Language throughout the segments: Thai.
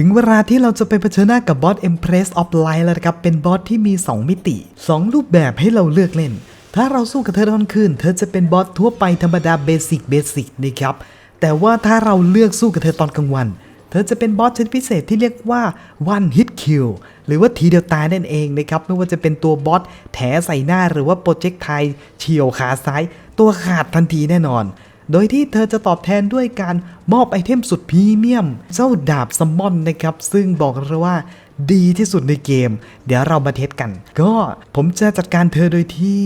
ถึงเวลาที่เราจะไปเผชิญหน้ากับบอส Empress of Light แล้วนะครับ เป็นบอสที่มี 2 มิติ 2 รูปแบบให้เราเลือกเล่น ถ้าเราสู้กับเธอตอนคืน เธอจะเป็นบอสทั่วไปธรรมดาเบสิกเบสิกนะครับ แต่ว่าถ้าเราเลือกสู้กับเธอตอนกลางวัน เธอจะเป็นบอสชนิดพิเศษที่เรียกว่า one hit kill หรือว่าทีเดียวตายนั่นเองนะครับ ไม่ว่าจะเป็นตัวบอสแถใส่หน้าหรือว่าโปรเจกต์ไทเฉียวขาซ้าย ตัวขาดทันทีแน่นอน โดยที่เธอจะตอบแทนด้วยการมอบไอเทมสุดพรีเมียม เจ้าดาบซัมมอนนะครับ ซึ่งบอกเลยว่าดีที่สุดในเกม เดี๋ยวเรามาเทสกัน ก็ผมจะจัดการเธอโดยที่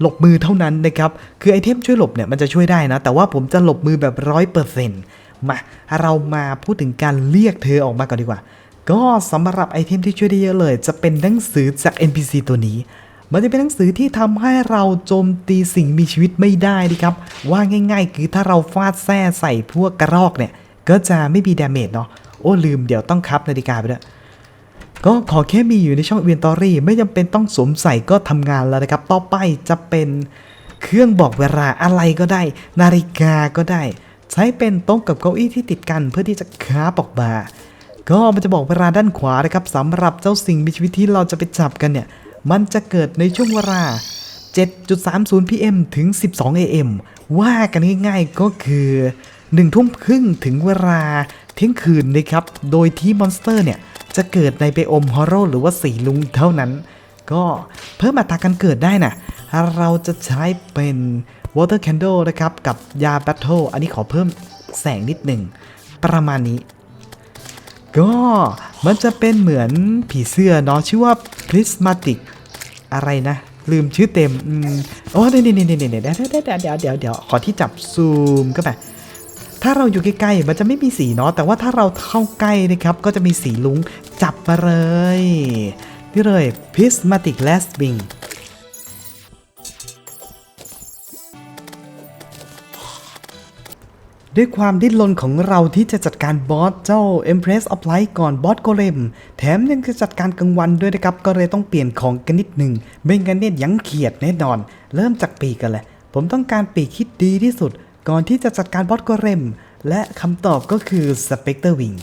หลบมือเท่านั้นนะครับ คือไอเทมช่วยหลบเนี่ยมันจะช่วยได้นะ แต่ว่าผมจะหลบมือแบบร้อยเปอร์เซ็นต์มา เรามาพูดถึงการเรียกเธอออกมาก่อนดีกว่า ก็สำหรับไอเทมที่ช่วยได้เยอะเลย จะเป็นหนังสือจาก NPC ตัวนี้ มันจะเป็นหนังสือที่ทำให้เราโจมตีสิ่งมีชีวิตไม่ได้นะครับ ว่าง่าย ๆ คือถ้าเราฟาดแส้ใส่พวกกระรอกเนี่ย ก็จะไม่มีดาเมจเนาะ โอ้ลืมเดี๋ยวต้องคับนาฬิกาไปด้วยก็ขอแค่มีอยู่ในช่อง Inventory ไม่จำเป็นต้องสวมใส่ก็ทำงานแล้วนะครับ ต่อไปจะเป็นเครื่องบอกเวลาอะไรก็ได้ นาฬิกาก็ได้ ใช้เป็นโต๊ะกับเก้าอี้ที่ติดกันเพื่อที่จะค้าปอกบาก็มันจะบอกเวลาด้านขวานะครับสำหรับเจ้าสิ่งมีชีวิตที่เราจะไปจับกันเนี่ย มันจะเกิดในช่วงเวลา 7.30 pm ถึง 12 am ว่ากันง่ายๆก็คือ1ทุ่มครึ่งถึงเวลาเที่ยงคืนนะครับ โดยที่มอนสเตอร์เนี่ยจะเกิดในเบโอมฮอร์โรหรือว่าสีลุงเท่านั้น ก็เพิ่มอัตราการเกิดได้นะเราจะใช้เป็น Water Candle นะครับ กับยา Battle อันนี้ขอเพิ่มแสงนิดหนึ่ง ประมาณนี้ ก็มันจะเป็นเหมือนผีเสื้อเนาะชื่อว่า Prismatic อะไรนะ ลืมชื่อเต็มอืมโอ้นี่นี่นี่นี่เดี๋ยวเดี๋ยวเดี๋ยวเดี๋ยวเดี๋ยวเดี๋ยวขอที่จับซูมก็ไปถ้าเราอยู่ใกล้ๆมันจะไม่มีสีเนาะแต่ว่าถ้าเราเข้าใกล้นะครับ ก็จะมีสีลุงจับมาเลย นี่เลยพิสมาติกแลสบิง ด้วยความดิ้นรนของเราที่จะจัดการบอสเจ้า Empress of Light ก่อนบอสโกเลม แถมยังจะจัดการกลางวันด้วยนะครับ ก็เลยต้องเปลี่ยนของกันนิดหนึ่งไม่งั้นเนี่ยยังเขียดแน่นอน เริ่มจากปีกกันเลยผมต้องการปีกคิดดีที่สุด ก่อนที่จะจัดการบอสโกเลม และคำตอบก็คือ Spectre Wing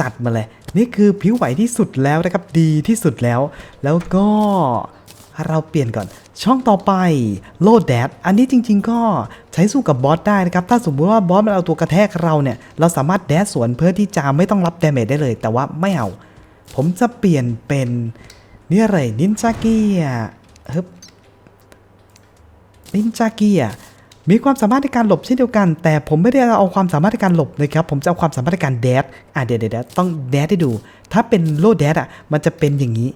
จัดมาเลย นี่คือผิวไหวที่สุดแล้วนะครับ ดีที่สุดแล้ว แล้วก็เราเปลี่ยนก่อน ช่องต่อไปโลดแดดอันนี้จริง ๆ ก็ใช้สู้กับบอสได้นะครับ ถ้าสมมุติว่าบอสมันเอาตัวกระแทกเราเนี่ย เราสามารถแดดสวนเพื่อที่จะไม่ต้องรับดาเมจได้เลย แต่ว่าไม่เอา ผมจะเปลี่ยนเป็นนี่อะไรนินจาเกียฮึบนินจาเกียมีความสามารถในการหลบเช่นเดียวกัน แต่ผมไม่ได้เอาความสามารถในการหลบนะครับ ผมจะเอาความสามารถในการแดดอะเดี๋ยวเดี๋ยวต้องแดดให้ดู ถ้าเป็นโลดแดดอะมันจะเป็นอย่างนี้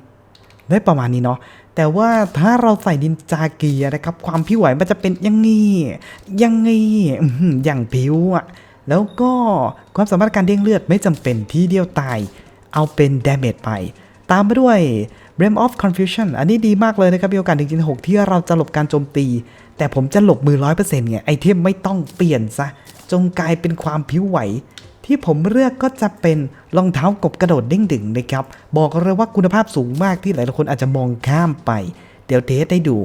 ได้ประมาณนี้เนาะ แต่ว่าถ้าเราใส่นินจาเกียนะครับ ความผิวไหวมันจะเป็นยังงี้ยังงี้อย่างผิวอะ แล้วก็ความสามารถการเด้งเลือดไม่จำเป็นที่เดียวตาย เอาเป็นดาเมจไป ตามไปด้วย r a m of Confusion อันนี้ดีมากเลยนะครับมีโอกาสถึงจินหกที่เราจะหลบการโจมตี แต่ผมจะหลบมือ 100%ไงไอเทมไม่ต้องเปลี่ยนซะ จงกลายเป็นความผิวไหว ที่ผมเลือกก็จะเป็น รองเท้ากบกระโดดเด้งดึงนะครับ บอกเลยว่าคุณภาพสูงมากที่หลายคนอาจจะมองข้ามไป เดี๋ยวเทสให้ดู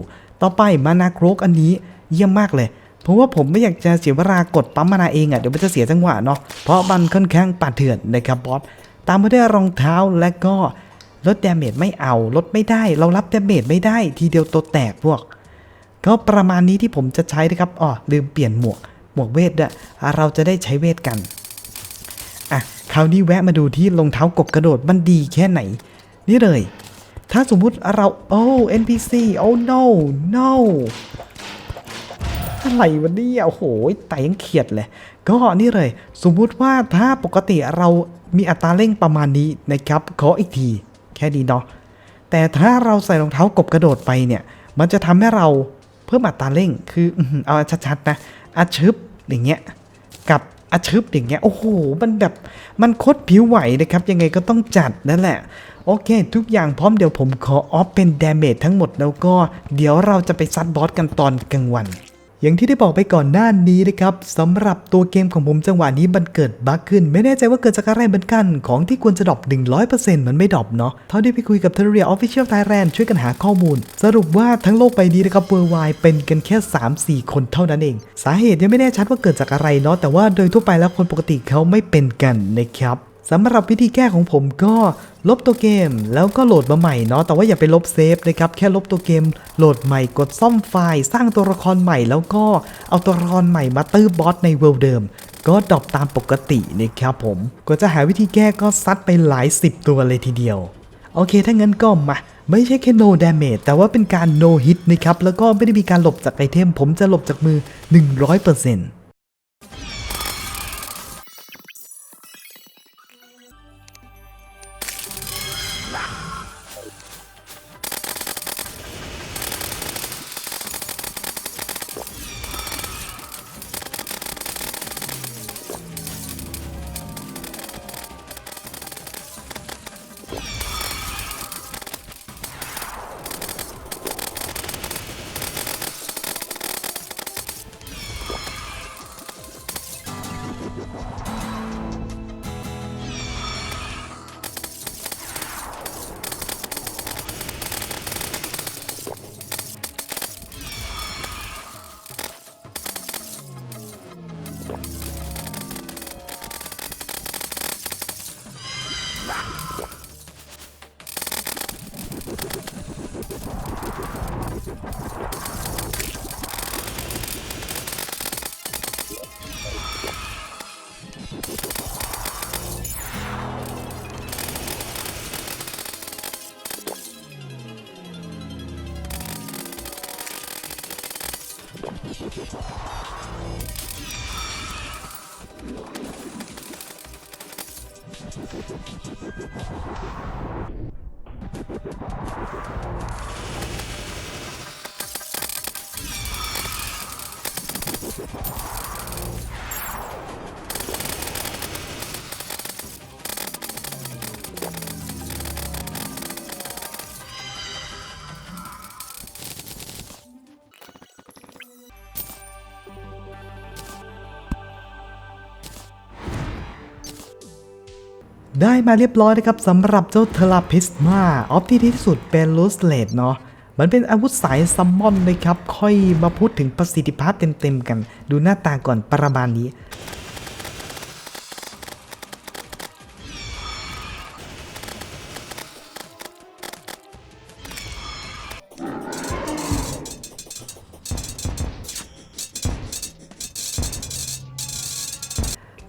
ต่อไปมานาโครกอันนี้เยี่ยมมากเลย เพราะว่าผมไม่อยากจะเสียเวลากดปั๊มมานาเองอะ่ะเดี๋ยวมันจะเสียจังหวะเนาะ เพราะมันค่อนข้างป่าเถื่อนนะครับบอส ตามมาด้วยรองเท้าและก็ลดดาเมจไม่เอาลดไม่ได้ เรารับดาเมจไม่ได้ ทีเดียวตัวแตกพวก ก็ประมาณนี้ที่ผมจะใช้นะครับอ๋อลืมเปลี่ยนหมวกหมวกเวทด้วยเราจะได้ใช้เวทกัน คราวนี้แวะมาดูที่รองเท้ากบกระโดดมันดีแค่ไหน นี่เลย ถ้าสมมุติเราโอ้ NPC โอ้ no no อะไรวะเนี่ยโอ้โหแต่ยังเขียดเลย ก็นี่เลย สมมุติว่าถ้าปกติเรามีอัตราเร่งประมาณนี้นะครับ ขออีกที แค่นี้เนาะแต่ถ้าเราใส่รองเท้ากบกระโดดไปเนี่ย มันจะทำให้เราเพิ่มอัตราเร่งคืออื้อหือเอาชัดๆนะอาชึบอย่างเงี้ยกับ อาชึบอย่างเงี้ยโอ้โห มันแบบมันโคตรผิวไหวนะครับ ยังไงก็ต้องจัดนั่นแหละ โอเค ทุกอย่างพร้อมเดี๋ยวผมขอออฟเป็นดาเมจทั้งหมดแล้วก็เดี๋ยวเราจะไปซัดบอสกันตอนกลางวัน อย่างที่ได้บอกไปก่อนหน้านี้นะครับสำหรับตัวเกมของผมจังหวะนี้มันเกิดบั๊กขึ้น ไม่แน่ใจว่าเกิดจากอะไรเหมือนกัน ของที่ควรจะดรอป100%มันไม่ดรอปเนาะเท่าที่ไปคุยกับ Terraria Official Thailand ช่วยกันหาข้อมูล สรุปว่าทั้งโลกใบนี้นะครับเวอร์ไวเป็นกันแค่ 3-4 คนเท่านั้นเอง สาเหตุยังไม่แน่ชัดว่าเกิดจากอะไรเนาะแต่ว่าโดยทั่วไปแล้วคนปกติเขาไม่เป็นกันนะครับ สำหรับวิธีแก้ของผมก็ลบตัวเกมแล้วก็โหลดมาใหม่เนาะแต่ว่าอย่าไปลบเซฟนะครับแค่ลบตัวเกม โหลดใหม่กดซ่อมไฟล์ สร้างตัวละครใหม่ แล้วก็เอาตัวละครใหม่มาตื้อบอสในเวลเดิม ก็ดรอปตามปกตินะครับผมก็จะหาวิธีแก้ก็ซัดไปหลายสิบตัวเลยทีเดียว โอเคถ้างั้นก็มาไม่ใช่แค่ no damage แต่ว่าเป็นการ no hit นะครับแล้วก็ไม่ได้มีการหลบจากไอเทม ผมจะหลบจากมือ 100% ได้มาเรียบร้อยนะครับสำหรับเจ้าเทลาพิสมาออฟที่ดีที่สุดเป็นลูสเลดเนาะมันเป็นอาวุธสายซัมมอนนะครับ ค่อยมาพูดถึงประสิทธิภาพเต็มๆกัน ดูหน้าตาก่อนประมาณนี้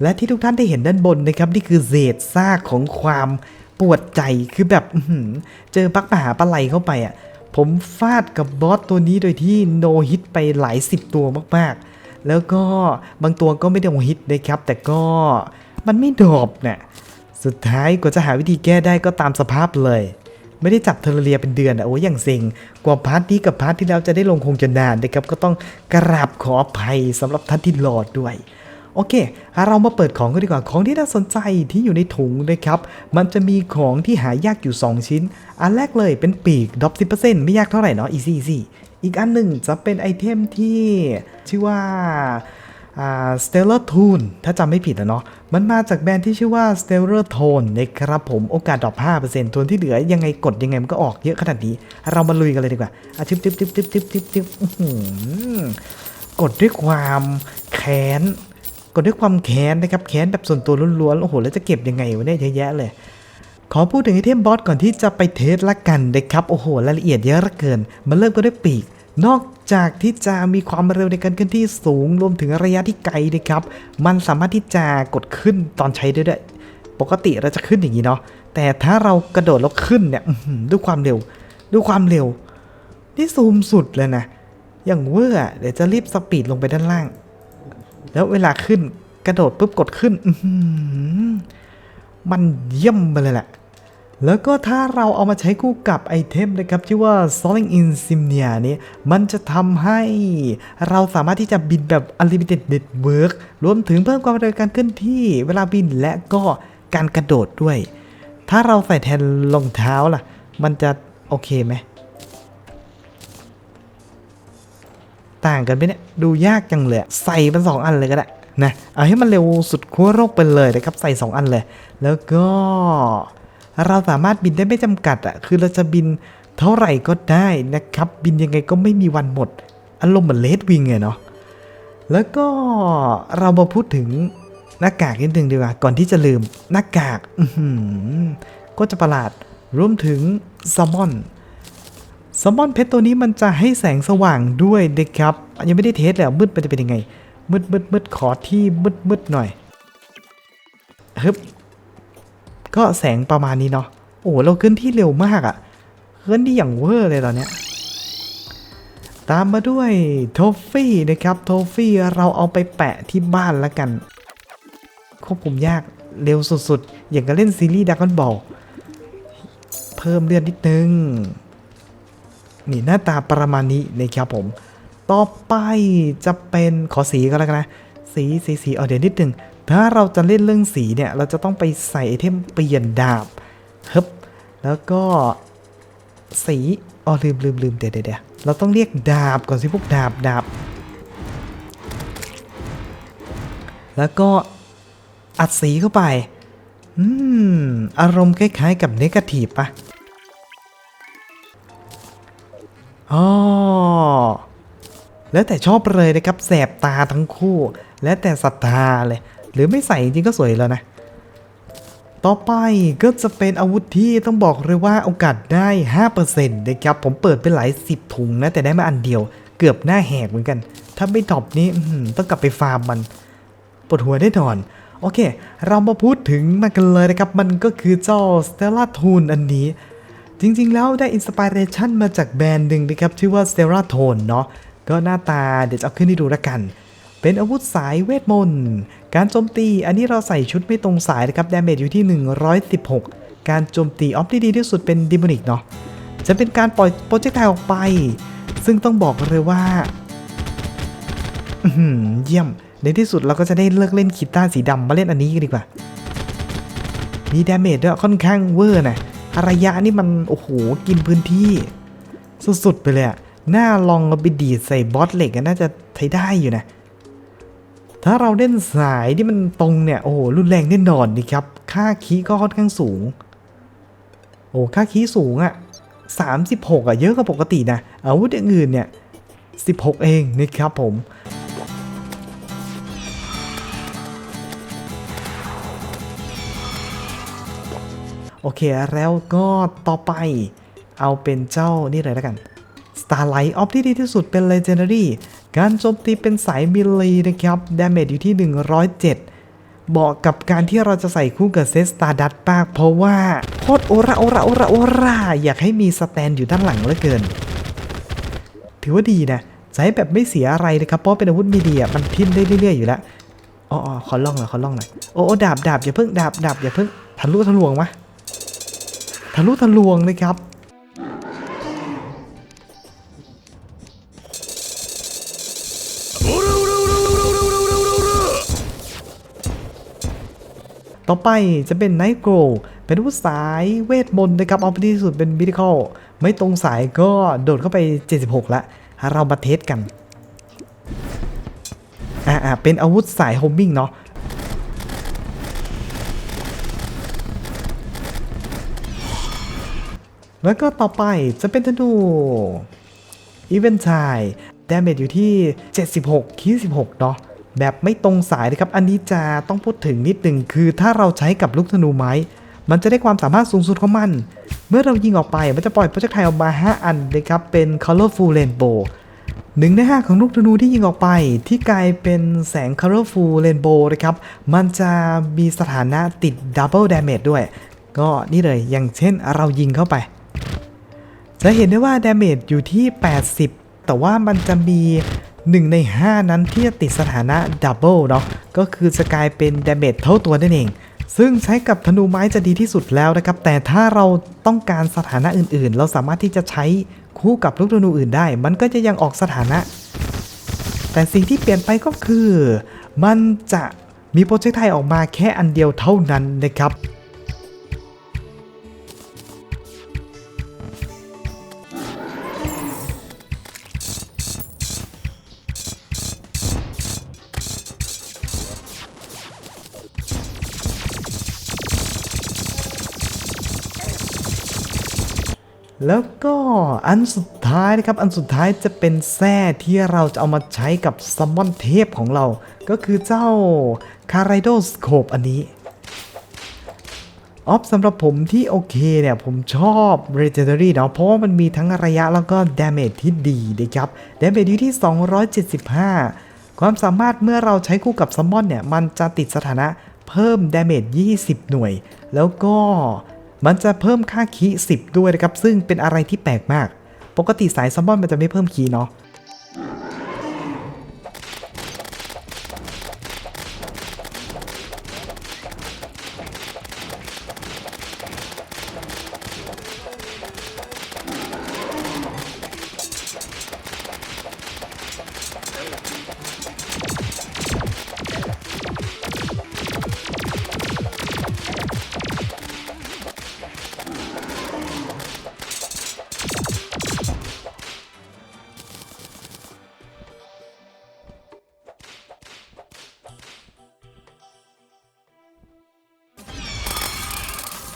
และที่ทุกท่านได้เห็นด้านบนนะครับนี่คือเศษซากของความปวดใจคือแบบเจอปักมหาปลาไหลเข้าไปอะ ผมฟาดกับบอสตัวนี้โดยที่โนฮิตไปหลายสิบตัวมากๆ แล้วก็บางตัวก็ไม่ได้โนฮิตนะครับ แต่ก็มันไม่ดรอบเนี่ยสุดท้ายกว่าจะหาวิธีแก้ได้ก็ตามสภาพเลย ไม่ได้จับเทอร์เรียเป็นเดือนอะโอ้ยอย่างเซ็งกว่าพาร์ทนี้กับพาร์ทที่แล้วจะได้ลงคงจะนานนะครับก็ต้องกราบขออภัยสำหรับท่านที่รอดด้วย อเค เรามาเปิดของกันดีกว่าของที่น่าสนใจที่อยู่ในถุงนะครับ มันจะมีของที่หายากอยู่ 2 ชิ้น อันแรกเลยเป็นปีกดรอป10%ไม่ยากเท่าไหร่เนาะ easy easy อีกอันหนึ่งจะเป็นไอเทมที่ชื่อว่าอ่า Stellar Tune ถ้าจำไม่ผิดนะเนาะมันมาจากแบรนด์ที่ชื่อว่า Stellar Tone นะครับผมโอกาสดรอป5%ส่วนที่เหลือยังไงกดยังไงมันก็ออกเยอะขนาดนี้ เรามาลุยกันเลยดีกว่าอะทิปทิปทิปทิปทิปทิปทิปอื้อหือกดด้วยความแค้น กดด้วยความแค้นนะครับแค้นแบบส่วนตัวล้วนๆโอ้โหแล้วจะเก็บยังไงวะเนี่ยเยอะแยะเลย ขอพูดถึงไอเทมบอสก่อนที่จะไปเทสละกันนะครับโอ้โหรายละเอียดเยอะเหลือเกิน มันเริ่มก็ด้วยปีก นอกจากที่จะมีความเร็วในการเคลื่อนที่สูงรวมถึงระยะที่ไกลนะครับมันสามารถที่จะกดขึ้นตอนใช้ได้ด้วยปกติเราจะขึ้นอย่างนี้เนาะแต่ถ้าเรากระโดดแล้วขึ้นเนี่ยด้วยความเร็วด้วยความเร็วนี่ซูมสุดเลยนะอย่างเวอร์เดี๋ยวจะรีบสปีดลงไปด้านล่าง แล้วเวลาขึ้นกระโดดปุ๊บกดขึ้นมันเยี่ยมไปเลยแหละ แล้วก็ถ้าเราเอามาใช้คู่กับไอเทมนะครับชื่อว่า Soaring Insignia นี้ มันจะทำให้เราสามารถที่จะบินแบบ Unlimited Network รวมถึงเพิ่มความเร็วการเคลื่อนที่ เวลาบินและก็การกระโดดด้วย ถ้าเราใส่แทนรองเท้าล่ะ มันจะโอเคไหมางกันไหมเนี่ยดูยากจังเลยใส่เป็นสองอันเลยก็ได้นะเอาให้มันเร็วสุดขั้วโลกไปเลยนะครับใส่ 2 อันเลย แล้วก็เราสามารถบินได้ไม่จำกัดอะคือเราจะบินเท่าไหร่ก็ได้นะครับ บินยังไงก็ไม่มีวันหมด อารมณ์เหมือนเลดวิงไงเนาะแล้วก็เรามาพูดถึงหน้ากากนิดนึงดีกว่าก่อนที่จะลืมหน้ากากก็จะประหลาดรวมถึงแซลมอน แซลมอนเพชรตัวนี้มันจะให้แสงสว่างด้วยนะครับ ยังไม่ได้เทสเลยอะมืดมันจะเป็นยังไง มืดมืดมืดขอที่มืดมืดหน่อยฮึบก็แสงประมาณนี้เนาะโอ้เราเคลื่อนที่เร็วมากอะเคลื่อนที่อย่างเวอร์เลยตอนเนี้ยตามมาด้วยโทฟี่นะครับโทฟี่เราเอาไปแปะที่บ้านแล้วกัน ควบคุมยากเร็วสุดๆ อย่างกับเล่นซีรีส์ดักกอนบอลเพิ่มเลือดนิดนึง นี่หน้าตาประมาณนี้นะครับผม ต่อไปจะเป็นขอสีก็แล้วกันนะ สีสีสีเอาเดี๋ยวนิดนึงถ้าเราจะเล่นเรื่องสีเนี่ย เราจะต้องไปใส่ไอเทมเปลี่ยนดาบฮึบแล้วก็สีอ๋อลืมลืมลืมเดี๋ยวเดี๋ยวเดี๋ยวเราต้องเรียกดาบก่อนสิพวกดาบดาบ แล้วก็อัดสีเข้าไป อืม อารมณ์คล้ายๆกับเนกาทีฟปะ อ๋อแล้วแต่ชอบเลยนะครับแสบตาทั้งคู่ แล้วแต่ศรัทธาเลย หรือไม่ใส่จริงก็สวยแล้วนะ ต่อไปก็จะเป็นอาวุธที่ต้องบอกเลยว่าโอกาสได้ 5%นะครับ ผมเปิดไปหลายสิบถุงนะ แต่ได้มาอันเดียว เกือบหน้าแหกเหมือนกัน ถ้าไม่ตอบนี้ต้องกลับไปฟาร์มมันปวดหัวได้นอน โอเค เรามาพูดถึงมันกันเลยนะครับ มันก็คือเจ้า Stella t o n e อันนี้ จริงๆ แล้วได้อินสปิเรชันมาจากแบรนด์หนึ่งนะครับชื่อว่า Stella t o n เนาะก็หน้าตาเดี๋ยวจะเอาขึ้นให้ดูละกัน เป็นอาวุธสายเวทมนต์การโจมตีอันนี้เราใส่ชุดไม่ตรงสายนะครับดาเมจอยู่ที่ 116 การโจมตีออฟที่ดีที่สุดเป็นดิมอนิกเนาะจะเป็นการปล่อยโปรเจกต์ไทออกไป ซึ่งต้องบอกเลยว่าเยี่ยม ในที่สุดเราก็จะได้เลิกเล่นคีต้าสีดำมาเล่นอันนี้กันดีกว่า มีดาเมจด้วยค่อนข้างเวอร์นะ ระยะนี่มัน โอ้โห กินพื้นที่ สุดๆ ไปเลยอะหน้าลองเอาไปดีดใส่บอสเหล็กอะน่าจะใช้ได้อยู่นะ ถ้าเราเล่นสายที่มันตรงเนี่ย โอ้โห รุนแรงแน่นอนนี่ครับ ค่าคีก็ค่อนข้างสูง โอ้ค่าคีสูงอะ36อะเยอะกว่าปกตินะอาวุธอื่นเนี่ย 16 เองนะครับผม โอเค แล้วก็ต่อไปเอาเป็นเจ้านี่เลยแล้วกัน Starlight ออฟที่ดีที่สุดเป็น Legendary การโจมตีเป็นสายมิลลีนะครับดาเมจอยู่ที่ 107 เหมาะกับการที่เราจะใส่คู่กับเซสตาร์ดัตปาก เพราะว่าโคตรโอระโอระโอระโอระอยากให้มีสแตนอยู่ด้านหลังเหลือเกิน ถือว่าดีนะใช้แบบไม่เสียอะไรนะครับ เพราะเป็นอาวุธมีเดียมันทิ่มได้เรื่อยๆอยู่แล้วอ๋อขอล่องหน่อยขอล่องหน่อยโอ้ดาบดาบอย่าเพิ่งดาบดาบอย่าเพิ่งทะลุทะลวงมะะลุทะลวงเลยครับ ต่อไปจะเป็นไนโกรเป็นอาวุธสายเวทมนต์นะครับเอาไปที่สุดเป็นบิทิคอลไม่ตรงสายก็โดดเข้าไป 76 ละเรามาเทสกัน อ่าเป็นอาวุธสายโฮมมิ่งเนาะ แล้วก็ต่อไปจะเป็นธนูอีเวนต์ไทดาเมจอยู่ที่ 76คี16เนาะแบบไม่ตรงสายนะครับ อันนี้จะต้องพูดถึงนิดหนึ่งคือถ้าเราใช้กับลูกธนูไม้ มันจะได้ความสามารถสูงสุดของมัน เมื่อเรายิงออกไป มันจะปล่อยโปรเจกต์ไทยออกมา 5 อันนะครับ เป็น colorful rainbow หนึ่งในห้าของลูกธนูที่ยิงออกไป ที่กลายเป็นแสง colorful rainbow นะครับ มันจะมีสถานะติด double damage ด้วย ก็นี่เลยอย่างเช่นเรายิงเข้าไป จะเห็นได้ว่า damage อยู่ที่ 80 แต่ว่ามันจะมี 1 ใน 5 นั้นที่จะติดสถานะ double เนาะก็คือจะกลายเป็น damage เท่าตัวนั่นเอง ซึ่งใช้กับธนูไม้จะดีที่สุดแล้วนะครับ แต่ถ้าเราต้องการสถานะอื่นๆ เราสามารถที่จะใช้คู่กับลูกธนูอื่นได้ มันก็จะยังออกสถานะ แต่สิ่งที่เปลี่ยนไปก็คือ มันจะมีโปรเจกต์ไทยออกมาแค่อันเดียวเท่านั้นนะครับ แล้วก็อันสุดท้ายนะครับ อันสุดท้ายจะเป็นแส้ที่เราจะเอามาใช้กับซัมมอนเทพของเรา ก็คือเจ้าคาไรโดสโคปอันนี้ออฟสำหรับผมที่โอเคเนี่ย ผมชอบ Legendary เนาะเพราะว่ามันมีทั้งระยะแล้วก็ Damage ที่ดีนะครับ Damage อยู่ที่ 275 ความสามารถเมื่อเราใช้คู่กับซัมมอนเนี่ย มันจะติดสถานะเพิ่ม Damage 20 หน่วย แล้วก็ มันจะเพิ่มค่าคี10 ด้วยนะครับ ซึ่งเป็นอะไรที่แปลกมาก ปกติสายซัมมอนมันจะไม่เพิ่มคีย์เนาะ